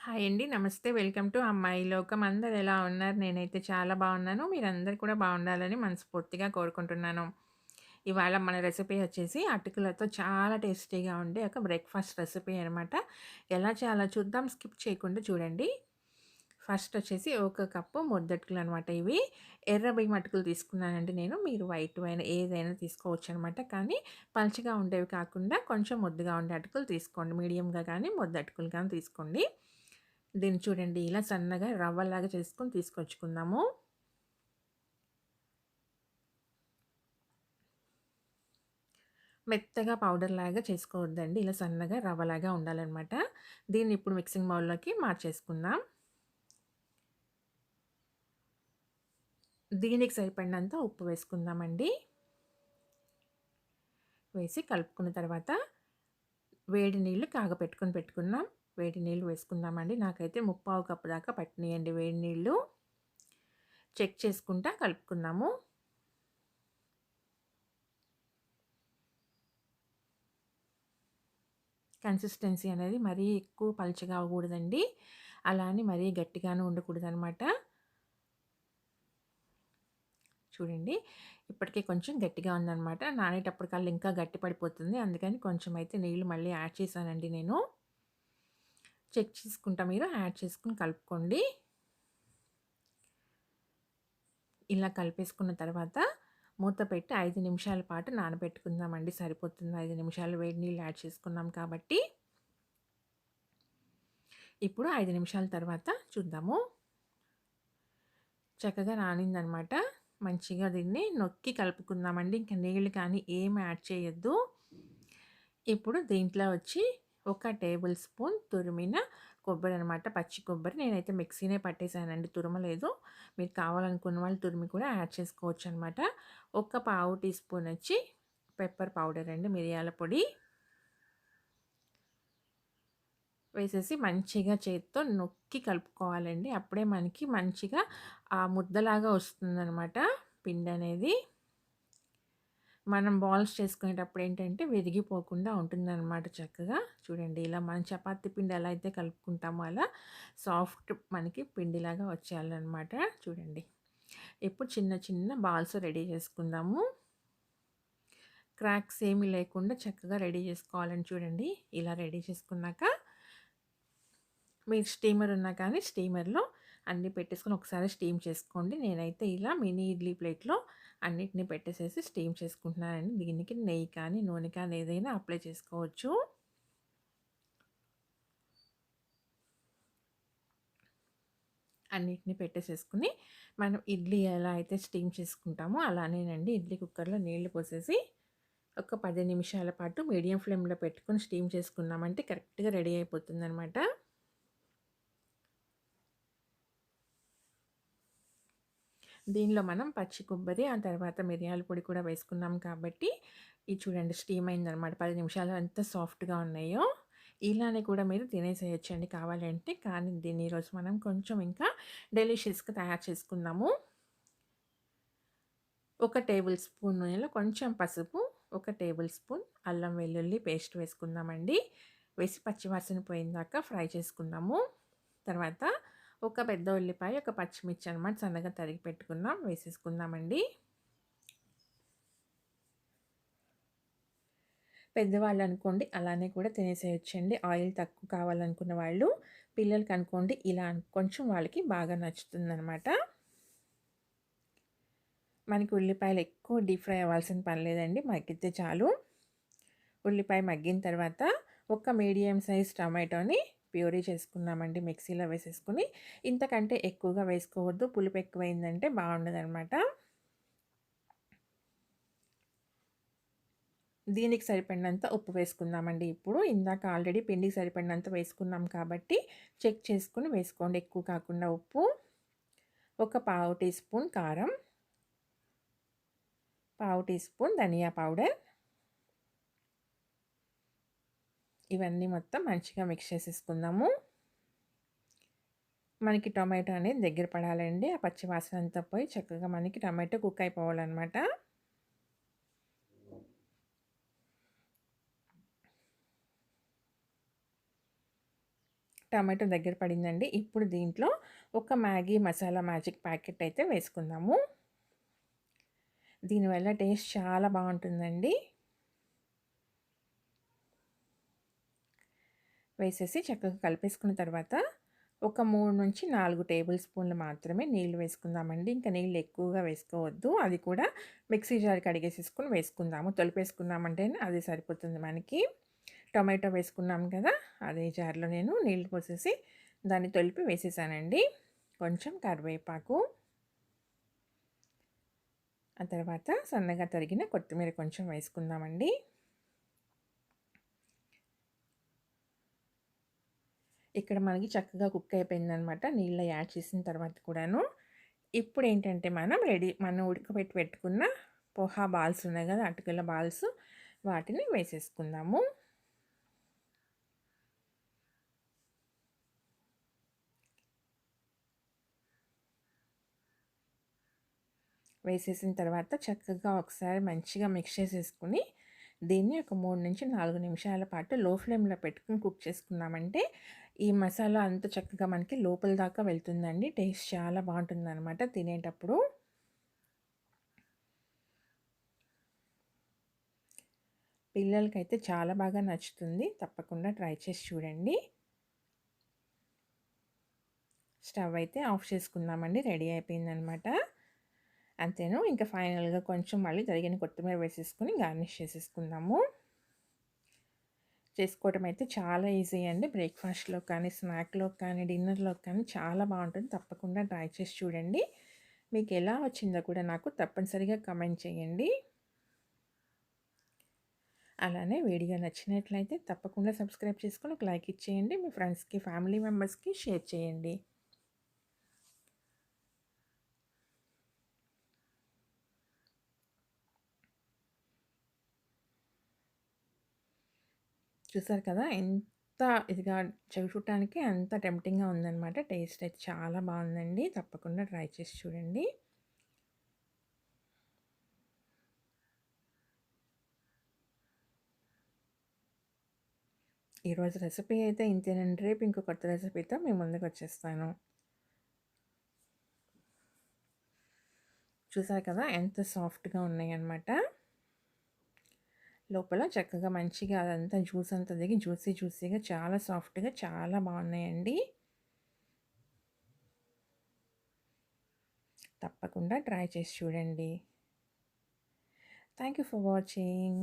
Hi అండి. నమస్తే. Welcome to అమ్మాయి లోకం. అందరు ఎలా ఉన్నారు? నేనైతే చాలా బాగున్నాను. మీరందరు కూడా బాగుండాలని మనస్ఫూర్తిగా కోరుకుంటున్నాను. ఇవాళ మన రెసిపీ వచ్చేసి అటుకులతో చాలా టేస్టీగా ఉండే ఒక బ్రేక్‌ఫాస్ట్ రెసిపీ అనమాట. ఎలా చేయాలో చూద్దాం. స్కిప్ చేయకుండా చూడండి. ఫస్ట్ వచ్చేసి ఒక కప్పు ముద్దటుకులు అనమాట ఇవి. ఎర్ర బియ్యం అటుకులు తీసుకున్నానండి నేను. మీరు వైట్ అయినా ఏదైనా తీసుకోవచ్చు అనమాట కానీ పలుచగా ఉండేవి కాకుండా కొంచెం ముద్దగా ఉండే అటుకులు తీసుకోండి. మీడియంగా కానీ ముద్దటుకులు కానీ తీసుకోండి. దీన్ని చూడండి ఇలా సన్నగా రవ్వలాగా చేసుకొని తీసుకొచ్చుకుందాము. మెత్తగా పౌడర్ లాగా చేసుకోవద్దండి ఇలా సన్నగా రవ్వలాగా ఉండాలన్నమాట. దీన్ని ఇప్పుడు మిక్సింగ్ బౌల్లోకి మార్చేసుకుందాం. దీనికి సరిపడినంత ఉప్పు వేసుకుందామండి. వేసి కలుపుకున్న తర్వాత వేడి నీళ్ళు కాగపెట్టుకొని పెట్టుకున్నాం. వేడి నీళ్ళు వేసుకుందామండి. నాకైతే ముప్పావు కప్పు దాకా పట్టినాయండి వేడి నీళ్ళు. చెక్ చేసుకుంటా కలుపుకుందాము. కన్సిస్టెన్సీ అనేది మరీ ఎక్కువ పలుచగా అవ్వకూడదండి. అలా అని మరీ గట్టిగాను ఉండకూడదు అనమాట చూడండి ఇప్పటికే కొంచెం గట్టిగా ఉందనమాట. నానేటప్పటికల్లా ఇంకా గట్టి పడిపోతుంది. అందుకని కొంచెం అయితే నీళ్ళు మళ్ళీ యాడ్ చేశానండి నేను. చెక్ చేసుకుంటా మీరు యాడ్ చేసుకుని కలుపుకోండి. ఇలా కలిపేసుకున్న తర్వాత మూత పెట్టి ఐదు నిమిషాల పాటు నానబెట్టుకుందామండి. సరిపోతుంది. ఐదు నిమిషాలు వేడి నీళ్ళు యాడ్ చేసుకున్నాం కాబట్టి. ఇప్పుడు ఐదు నిమిషాల తర్వాత చూద్దాము. చక్కగా నానిందనమాట. మంచిగా దీన్ని నొక్కి కలుపుకుందామండి. ఇంకా నీళ్ళు కానీ ఏం యాడ్ చేయొద్దు. ఇప్పుడు దీంట్లో వచ్చి ఒక టేబుల్ స్పూన్ తురిమిన కొబ్బరి అనమాట పచ్చి కొబ్బరి. నేనైతే మిక్సీనే పట్టేశానండి తురమలేదు. మీరు కావాలనుకున్న వాళ్ళు తురిమి కూడా యాడ్ చేసుకోవచ్చు అనమాట. ఒక పావు టీ స్పూన్ వచ్చి పెప్పర్ పౌడర్ అండి మిరియాల పొడి. వేసేసి మంచిగా చేతితో నొక్కి కలుపుకోవాలండి. అప్పుడే మనకి మంచిగా ఆ ముద్దలాగా వస్తుందనమాట పిండి అనేది. మనం బాల్స్ చేసుకునేటప్పుడు ఏంటంటే విరిగిపోకుండా ఉంటుందన్నమాట చక్కగా. చూడండి ఇలా మనం చపాతి పిండి ఎలా అయితే కలుపుకుంటామో అలా సాఫ్ట్ మనకి పిండిలాగా వచ్చేయాలన్నమాట. చూడండి. ఇప్పుడు చిన్న చిన్న బాల్స్ రెడీ చేసుకుందాము. క్రాక్స్ ఏమీ లేకుండా చక్కగా రెడీ చేసుకోవాలని చూడండి. ఇలా రెడీ చేసుకున్నాక మీరు స్టీమర్ ఉన్నా కానీ స్టీమర్లో అన్నీ పెట్టేసుకొని ఒకసారి స్టీమ్ చేసుకోండి. నేనైతే ఇలా మినీ ఇడ్లీ ప్లేట్లో అన్నిటిని పెట్టేసేసి స్టీమ్ చేసుకుంటున్నానండి. దీనికి నెయ్యి కానీ నూనె కానీ ఏదైనా అప్లై చేసుకోవచ్చు. అన్నిటిని పెట్టేసేసుకుని మనం ఇడ్లీ ఎలా అయితే స్టీమ్ చేసుకుంటామో అలానేనండి ఇడ్లీ కుక్కర్లో నీళ్ళు పోసేసి ఒక పది నిమిషాల పాటు మీడియం ఫ్లేమ్లో పెట్టుకొని స్టీమ్ చేసుకున్నామంటే కరెక్ట్గా రెడీ అయిపోతుంది దీనిలో మనం పచ్చి కొబ్బరి ఆ తర్వాత మిరియాల పొడి కూడా వేసుకున్నాం కాబట్టి ఇది చూడండి స్టీమ్ అయిందనమాట పది నిమిషాలు ఎంత సాఫ్ట్గా ఉన్నాయో ఇలానే కూడా మీరు తినేసేయచ్చండి కావాలంటే. కానీ దీన్ని ఈరోజు మనం కొంచెం ఇంకా డెలిషియస్గా తయారు చేసుకుందాము. ఒక టేబుల్ స్పూన్ నూనెలో కొంచెం పసుపు ఒక టేబుల్ స్పూన్ అల్లం వెల్లుల్లి పేస్ట్ వేసుకుందామండి. వేసి పచ్చివాసన పోయిందాక ఫ్రై చేసుకుందాము. తర్వాత ఒక పెద్ద ఉల్లిపాయ ఒక పచ్చిమిర్చి అనమాట సన్నగా తరిగి పెట్టుకుందాం వేసేసుకుందామండి. పెద్దవాళ్ళు అనుకోండి అలానే కూడా తినేసేయచ్చండి. ఆయిల్ తక్కువ కావాలనుకున్న వాళ్ళు పిల్లలకి అనుకోండి ఇలా కొంచెం వాళ్ళకి బాగా నచ్చుతుందనమాట మనకి ఉల్లిపాయలు ఎక్కువ డీప్ ఫ్రై అవ్వాల్సిన పని లేదండి మగ్గితే చాలు. ఉల్లిపాయ మగ్గిన తర్వాత ఒక మీడియం సైజ్ టమాటోని ప్యూరీ చేసుకున్నామండి మిక్సీలో వేసేసుకుని. ఇంతకంటే ఎక్కువగా వేసుకోవద్దు. పులుపు ఎక్కువైందంటే బాగుండదనమాట దీనికి సరిపడినంత ఉప్పు వేసుకుందామండి ఇప్పుడు. ఇందాక ఆల్రెడీ పిండికి సరిపడినంత వేసుకున్నాం కాబట్టి చెక్ చేసుకుని వేసుకోండి. ఎక్కువ కాకుండా ఉప్పు. ఒక పావు టీ స్పూన్ కారం. పావు టీ స్పూన్ ధనియా పౌడర్. ఇవన్నీ మొత్తం మంచిగా మిక్స్ చేసేసుకుందాము. మనకి టొమాటో అనేది దగ్గర పడాలండి. ఆ పచ్చి వాసన అంతా పోయి చక్కగా మనకి టమాటో కుక్ అయిపోవాలన్నమాట. టమాటో దగ్గర పడిందండి. ఇప్పుడు దీంట్లో ఒక మ్యాగీ మసాలా మ్యాజిక్ ప్యాకెట్ అయితే వేసుకుందాము. దీనివల్ల టేస్ట్ చాలా బాగుంటుందండి. వేసేసి చక్కగా కలిపేసుకున్న తర్వాత ఒక మూడు నుంచి నాలుగు టేబుల్ స్పూన్లు మాత్రమే నీళ్ళు వేసుకుందామండి. ఇంకా నీళ్ళు ఎక్కువగా వేసుకోవద్దు. అది కూడా మిక్సీ జార్ కడిగేసేసుకుని వేసుకుందాము. తొలిపేసుకున్నామంటే అది సరిపోతుంది మనకి. టొమాటో వేసుకున్నాం కదా అదే జార్లో నేను నీళ్ళు పోసేసి దాన్ని తొలిపి వేసేసానండి. కొంచెం కరివేపాకు. ఆ తర్వాత సన్నగా తరిగిన కొత్తిమీర కొంచెం వేసుకుందామండి. ఇక్కడ మనకి చక్కగా కుక్ అయిపోయిందనమాట. నీళ్ళ యాడ్ చేసిన తర్వాత కూడాను. ఇప్పుడు ఏంటంటే మనం రెడీ మనం ఉడకబెట్టి పెట్టుకున్న పోహా బాల్స్ ఉన్నాయి కదా అటుకుల బాల్స్ వాటిని వేసేసుకుందాము. వేసేసిన తర్వాత చక్కగా ఒకసారి మంచిగా మిక్స్ చేసేసుకుని దీన్ని ఒక మూడు నుంచి నాలుగు నిమిషాల పాటు లో ఫ్లేమ్లో పెట్టుకుని కుక్ చేసుకున్నామంటే ఈ మసాలా అంత చక్కగా మనకి లోపల దాకా వెళ్తుందండి. టేస్ట్ చాలా బాగుంటుంది అనమాట తినేటప్పుడు. పిల్లలకైతే చాలా బాగా నచ్చుతుంది. తప్పకుండా ట్రై చేసి చూడండి. స్టవ్ అయితే ఆఫ్ చేసుకుందామండి. రెడీ అయిపోయిందనమాట అంతేను. ఇంకా ఫైనల్గా కొంచెం మళ్ళీ తరిగిన కొత్తిమీర వేసేసుకుని గార్నిష్ చేసేసుకుందాము. చేసుకోవటం అయితే చాలా ఈజీ అండి. బ్రేక్ఫాస్ట్లో కానీ స్నాక్లో కానీ డిన్నర్లో కానీ చాలా బాగుంటుంది. తప్పకుండా ట్రై చేసి చూడండి. మీకు ఎలా వచ్చిందో కూడా నాకు తప్పనిసరిగా కమెంట్ చేయండి. అలానే వీడియో నచ్చినట్లయితే తప్పకుండా సబ్స్క్రైబ్ చేసుకుని ఒక లైక్ ఇచ్చేయండి. మీ ఫ్రెండ్స్కి ఫ్యామిలీ మెంబర్స్కి షేర్ చేయండి. చూసారు కదా! ఎంత ఇదిగా చూడటానికి అంత టెంప్టింగ్గా ఉందన్నమాట. టేస్ట్ అయితే చాలా బాగుందండి. తప్పకుండా ట్రై చేసి చూడండి. ఈరోజు రెసిపీ అయితే ఇంతేనండి. రేపు ఇంకో కొత్త రెసిపీతో మేము ముందుకు వచ్చేస్తాను. చూసారు కదా! ఎంత సాఫ్ట్గా ఉన్నాయన్నమాట. లోపల చక్కగా మంచిగా అదంతా జ్యూస్ అంతా దిగి జ్యూసీ జ్యూసీగా చాలా సాఫ్ట్గా చాలా బాగున్నాయండి. తప్పకుండా ట్రై చేసి చూడండి. Thank you for watching.